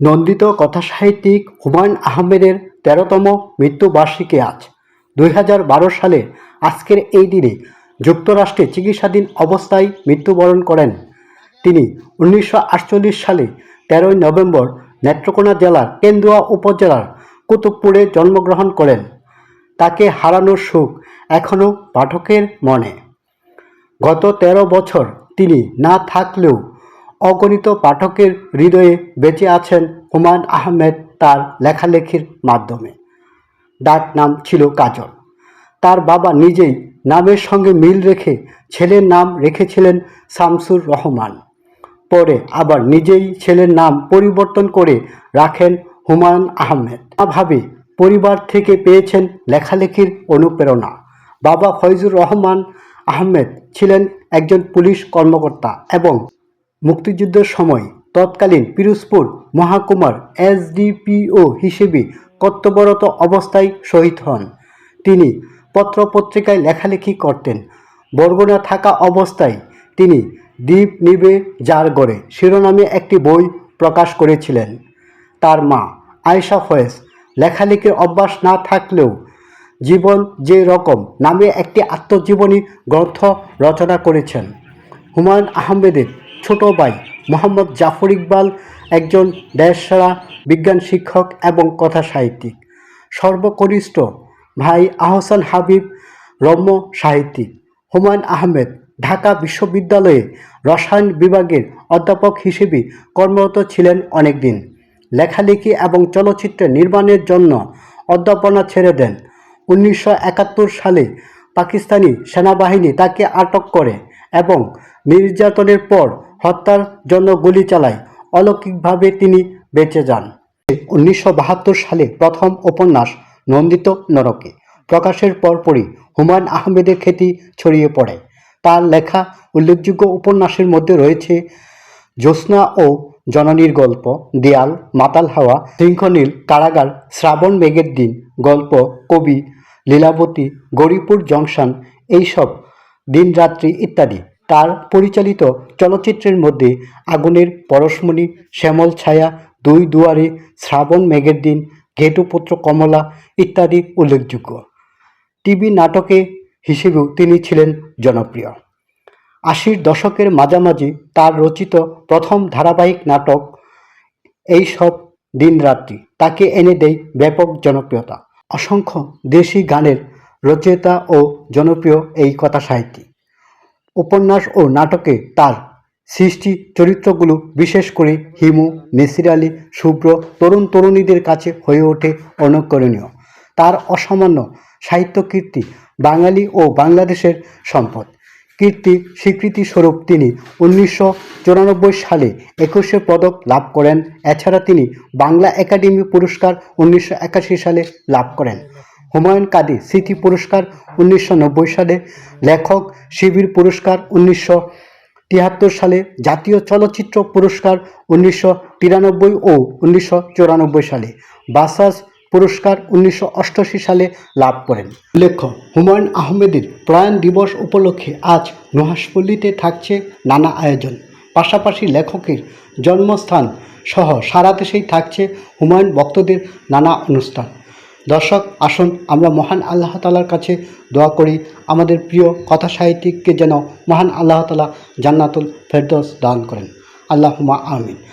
নন্দিত কথাসাহিত্যিক হুমায়ুন আহমেদের তেরোতম মৃত্যুবার্ষিকী আজ। দুই হাজার বারো সালে আজকের এই দিনে যুক্তরাষ্ট্রে চিকিৎসাধীন অবস্থায় মৃত্যুবরণ করেন তিনি। উনিশশো আটচল্লিশ সালে তেরোই নভেম্বর নেত্রকোনা জেলার কেন্দুয়া উপজেলার কুতুবপুরে জন্মগ্রহণ করেন। তাকে হারানোর সুখ এখনও পাঠকের মনে। গত ১৩ বছর তিনি না থাকলেও অগণিত পাঠকের হৃদয়ে বেঁচে আছেন হুমায়ুন আহমেদ তার লেখালেখির মাধ্যমে। ডাক নাম ছিল কাজল। তার বাবা নিজেই নামের সঙ্গে মিল রেখে ছেলের নাম রেখেছিলেন শামসুর রহমান। পরে আবার নিজেই ছেলের নাম পরিবর্তন করে রাখেন হুমায়ুন আহমেদ। ভাবে পরিবার থেকে পেয়েছেন লেখালেখির অনুপ্রেরণা। বাবা ফয়জুর রহমান আহমেদ ছিলেন একজন পুলিশ কর্মকর্তা এবং মুক্তিযুদ্ধের সময় তৎকালীন পিরোজপুর মহাকুমার এসডিপিও হিসেবে কর্তব্যরত অবস্থায় শহীদ হন। তিনি পত্রপত্রিকায় লেখালেখি করতেন। বরগুনা থাকা অবস্থায় তিনি দ্বীপ নিবে যার গড়ে শিরোনামে একটি বই প্রকাশ করেছিলেন। তার মা আয়েশা ফয়েজ লেখালেখির অভ্যাস না থাকলেও জীবন যে রকম নামে একটি আত্মজীবনী গ্রন্থ রচনা করেছেন। হুমায়ুন আহমেদের ছোট ভাই মোহাম্মদ জাফর ইকবাল একজন দেশসেরা বিজ্ঞান শিক্ষক এবং কথা সাহিত্যিক। সর্বকনিষ্ঠ ভাই আহসান হাবিব রম্য সাহিত্যিক। হুমায়ুন আহমেদ ঢাকা বিশ্ববিদ্যালয়ে রসায়ন বিভাগের অধ্যাপক হিসেবে কর্মরত ছিলেন অনেকদিন। লেখালেখি এবং চলচ্চিত্র নির্মাণের জন্য অধ্যাপনা ছেড়ে দেন। উনিশশো একাত্তর সালে পাকিস্তানি সেনাবাহিনী তাকে আটক করে এবং নির্যাতনের পর হত্যার জন্য গুলি চালায়। অলৌকিকভাবে তিনি বেঁচে যান। উনিশশো বাহাত্তর সালে প্রথম উপন্যাস নন্দিত নরকে প্রকাশের পরপরই হুমায়ুন আহমেদের খ্যাতি ছড়িয়ে পড়ে। তার লেখা উল্লেখযোগ্য উপন্যাসের মধ্যে রয়েছে জ্যোৎস্না ও জননীর গল্প, দেয়াল, মাতাল হাওয়া, শৃঙ্খনীল, কারাগার, শ্রাবণ মেঘের দিন, গল্প, কবি, লীলাবতী গৌরীপুর জংশন, এইসব দিনরাত্রি ইত্যাদি। তার পরিচালিত চলচ্চিত্রের মধ্যে আগুনের পরশমণি, শ্যামল ছায়া, দুই দুয়ারে, শ্রাবণ মেঘের দিন ঘেটুপুত্র কমলা ইত্যাদি উল্লেখযোগ্য। টিভি নাটকে হিসেবেও তিনি ছিলেন জনপ্রিয়। আশির দশকের মাঝামাঝি তার রচিত প্রথম ধারাবাহিক নাটক এই সব দিনরাত্রি, তাকে এনে দেয় ব্যাপক জনপ্রিয়তা। অসংখ্য দেশি গানের রচয়িতা ও জনপ্রিয় এই কথা সাহিত্যিক উপন্যাস ও নাটকে তার সৃষ্টি চরিত্রগুলো বিশেষ করে হিমু মিসির আলী, শুভ্র, তরুণ তরুণীদের কাছে হয়ে ওঠে অনুকরণীয়। তার অসামান্য সাহিত্য কীর্তি বাঙালি ও বাংলাদেশের সম্পদ। কীর্তি স্বীকৃতি স্বরূপ তিনি উনিশশো চুরানব্বই সালে একুশে পদক লাভ করেন। এছাড়া তিনি বাংলা একাডেমি পুরস্কার উনিশশো একাশি সালে লাভ করেন। হুমায়ুন কাদি স্মৃতি পুরস্কার উনিশশো নব্বই সালে, লেখক শিবির পুরস্কার উনিশশো তিয়াত্তর সালে, জাতীয় চলচ্চিত্র পুরস্কার উনিশশো তিরানব্বই ও উনিশশো চুরানব্বই সালে, বাসাস পুরস্কার উনিশশো সালে লাভ করেন। উল্লেখ্য হুমায়ুন আহমেদের প্রয়াণ দিবস উপলক্ষে আজ নুহাসপল্লীতে থাকছে নানা আয়োজন। পাশাপাশি লেখকের জন্মস্থান সহ সারা দেশেই থাকছে হুমায়ুন ভক্তদের নানা অনুষ্ঠান। দর্শক, আসুন আমরা মহান আল্লাহ তালার কাছে দোয়া করি। আমাদের প্রিয় কথা সাহিত্যিককে যেন মহান আল্লাহ তালা জান্নাতুল ফেরদোস দান করেন। আল্লাহমা আমিন।